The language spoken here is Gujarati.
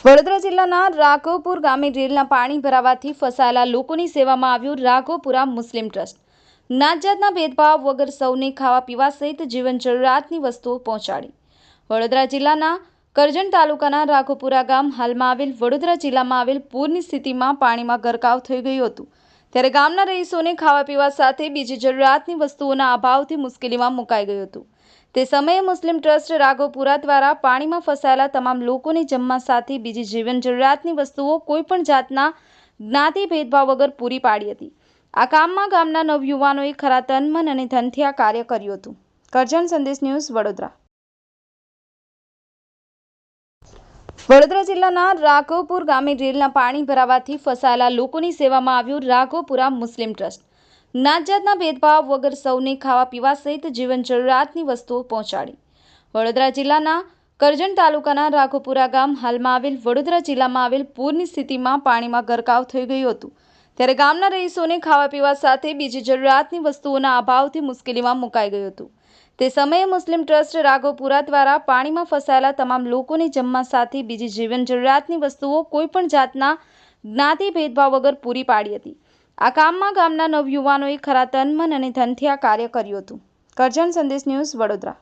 વડોદરા જિલ્લાના રાઘોપુર ગામે રેલના પાણી ભરાવાથી ફસાયેલા લોકોની સેવામાં આવ્યું રાઘોપુરા મુસ્લિમ ટ્રસ્ટ. નાતજાતના ભેદભાવ વગર સૌને ખાવા પીવા સહિત જીવન જરૂરિયાતની વસ્તુઓ પહોંચાડી. વડોદરા જિલ્લાના કરજણ તાલુકાના રાઘોપુરા ગામ હાલમાં આવેલ વડોદરા જિલ્લામાં આવેલ પૂરની સ્થિતિમાં પાણીમાં ગરકાવ થઈ ગયું હતું. ત્યારે ગામના રહીશોને ખાવા પીવા સાથે બીજી જરૂરિયાતની વસ્તુઓના અભાવથી મુશ્કેલીમાં મુકાઈ ગયું હતું. તે સમયે મુસ્લિમ ટ્રસ્ટ રાઘોપુરા દ્વારા પાણીમાં ફસાયેલા તમામ લોકોને જમવા સાથે બીજી જીવન જરૂરિયાતની વસ્તુઓ કોઈપણ જાતના જ્ઞાતિ ભેદભાવ વગર પૂરી પાડી હતી. આ કામમાં ગામના નવયુવાનોએ ખરા તન, મન અને ધનથી આ કાર્ય કર્યું હતું. કરજણ સંદેશ ન્યૂઝ વડોદરા. વડોદરા જિલ્લાના રાઘવપુર ગામે રેલના પાણી ભરાવાથી ફસાયેલા લોકોની સેવામાં આવ્યું રાઘવપુરા મુસ્લિમ ટ્રસ્ટ. નાતજાતના ભેદભાવ વગર સૌને ખાવા પીવા સહિત જીવન જરૂરિયાતની વસ્તુઓ પહોંચાડી. વડોદરા જિલ્લાના કરજણ તાલુકાના રાઘોપુરા ગામ હાલમાં આવેલ વડોદરા જિલ્લામાં આવેલ પૂરની સ્થિતિમાં પાણીમાં ગરકાવ થઈ ગયું હતું. ત્યારે ગામના રહીશોને ખાવા પીવા સાથે બીજી જરૂરિયાતની વસ્તુઓના અભાવથી મુશ્કેલીમાં મુકાઈ ગયું હતું. તે સમયે મુસ્લિમ ટ્રસ્ટ રાઘોપુરા દ્વારા પાણીમાં ફસાયેલા તમામ લોકોને જમવા સાથે બીજી જીવન જરૂરિયાતની વસ્તુઓ કોઈપણ જાતના જ્ઞાતિ ભેદભાવ વગર પૂરી પાડી હતી. આ કામમાં ગામના નવયુવાનોએ ખરા તન, મન અને ધનથી આ કાર્ય કર્યું હતું. કરજણ સંદેશ ન્યૂઝ વડોદરા.